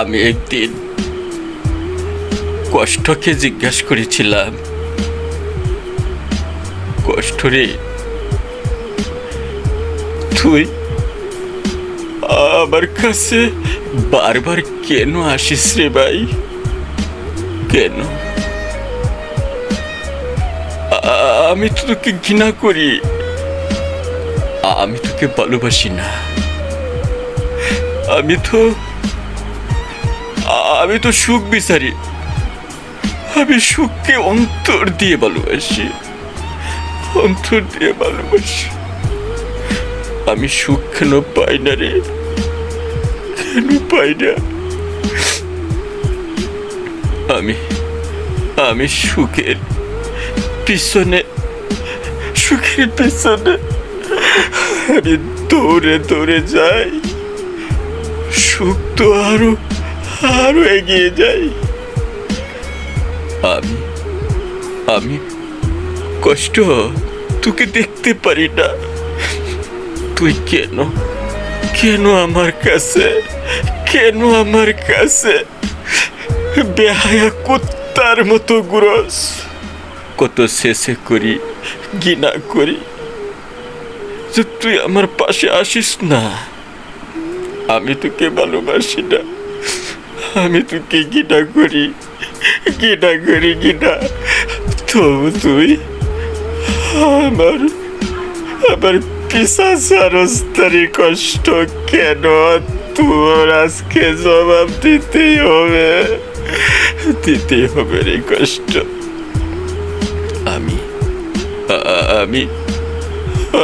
আমি একদিন কষ্টকে জিজ্ঞাসা করেছিলাম কষ্ট রে তুই আমার কাছে বারবার কেন আসিস রে ভাই? কেন? আমি তো তোকে ঘৃণা করি। আমি তোকে ভালোবাসি না। আমি তো আমি তো সুখ বিচারি। আমি সুখকে অন্তর দিয়ে ভালোবাসি। অন্তর দিয়ে ভালোবাসি। আমি সুখ কেন পাই না রে? কেন পাই না? আমি আমি সুখের পিছনে সুখের পিছনে আমি দৌড়ে দৌড়ে যাই। সুখ তো আরও আরও এগিয়ে যাই। আমি আমি কষ্ট তোকে দেখতে পারি না। তুই কেন কেন আমার কাছে, কেন আমার কাছে বেহায়া কুত্তার মতো গুরস? কত শেষে করি গিনা করি যে তুই আমার পাশে আসিস না। আমি তোকে ভালোবাসি না। আমি তোকে গিনা করি গিনা করি গিনা তবু তুই আমার আমার পিসাচারস্তারি কষ্ট কেন? তোর আজকে জবাব দিতেই হবে। দিতেই হবে রে কষ্ট। আমি আমি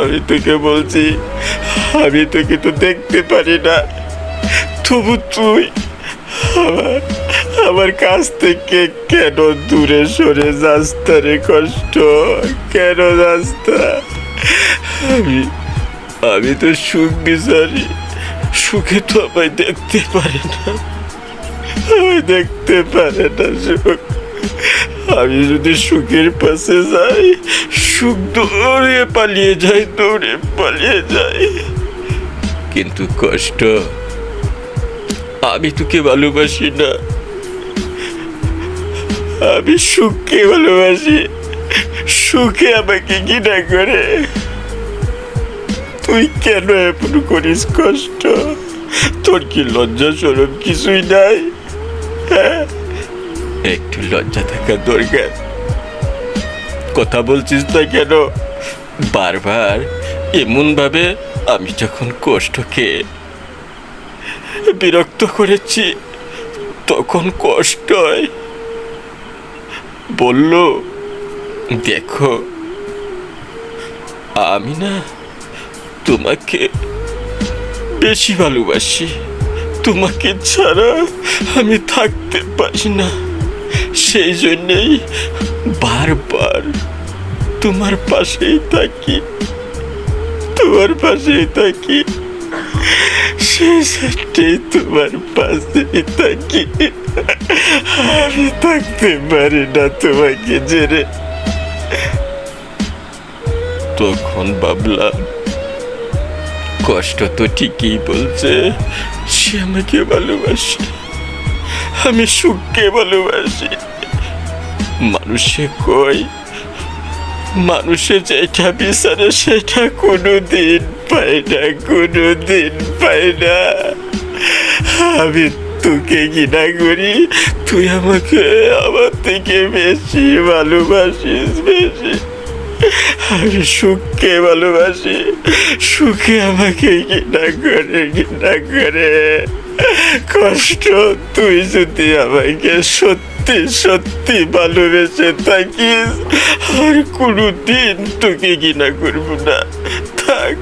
আমি তোকে বলছি, আমি তোকে তো দেখতে পারি না। তবু তুই আমার আমার কাছ থেকে কেন দূরে সরে যাস্তা রে কষ্ট? কেন যাস তা? আমি আমি তো সুখ বিচারি সুখে তো আমায় দেখতে পারে না। আমায় দেখতে পারে না সুখ। আমি যদি সুখের পাশে যাই, সুখ দৌড়ে পালিয়ে যাই দৌড়ে পালিয়ে যাই। কিন্তু কষ্ট আমি তোকে ভালোবাসি না। আমি সুখকে ভালোবাসি। সুখে আমাকে ঘৃণা করে। তুই কেন এমন করিস কষ্ট? তোর কি লজ্জা সরম কিছুই নাই? হ্যাঁ? একটু লজ্জা থাকা দরকার। কথা বলছিস না কেন? বারবার এমন ভাবে আমি যখন কষ্টকে বিরক্ত করেছি, তখন কষ্ট হয়। বলল, দেখো, আমি না তোমাকে বেশি ভালোবাসি। তোমাকে ছাড়া আমি থাকতে পারি না। সেই জন্যেই বারবার তোমার পাশেই থাকি, তোমার পাশেই থাকি। জন্যেই তোমার পাশেই থাকি। আমি থাকতে পারি না তোমাকে জেনে। তখন ভাবলাম, কষ্ট তো ঠিকই বলছে, সে আমাকে ভালোবাসে। আমি সুখকে ভালোবাসি। মানুষে কই মানুষে যেটা বিচারে, সেটা কোনো দিন পাই না কোনো দিন পাই না। আমি তোকে ঘৃণা করি, তুই আমাকে আমার থেকে বেশি ভালোবাসিস, বেশি। আমি সুখকে ভালোবাসি, সুখে আমাকে ঘৃণা করে ঘৃণা করে। কষ্ট তুই যদি আমাকে সত্যি সত্যি সত্যি ভালোবেসে থাকিস। আর কোনো দিন তোকে ঘৃণা করব না। থাক,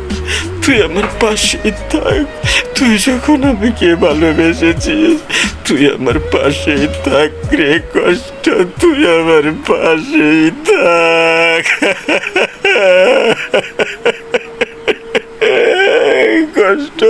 তুই আমার পাশে থাক। তুই যখন আমাকে ভালোবেসেছিস, তুই আমার পাশেই থাক রে কষ্ট, তুই আমার পাশেই থাক। কষ্ট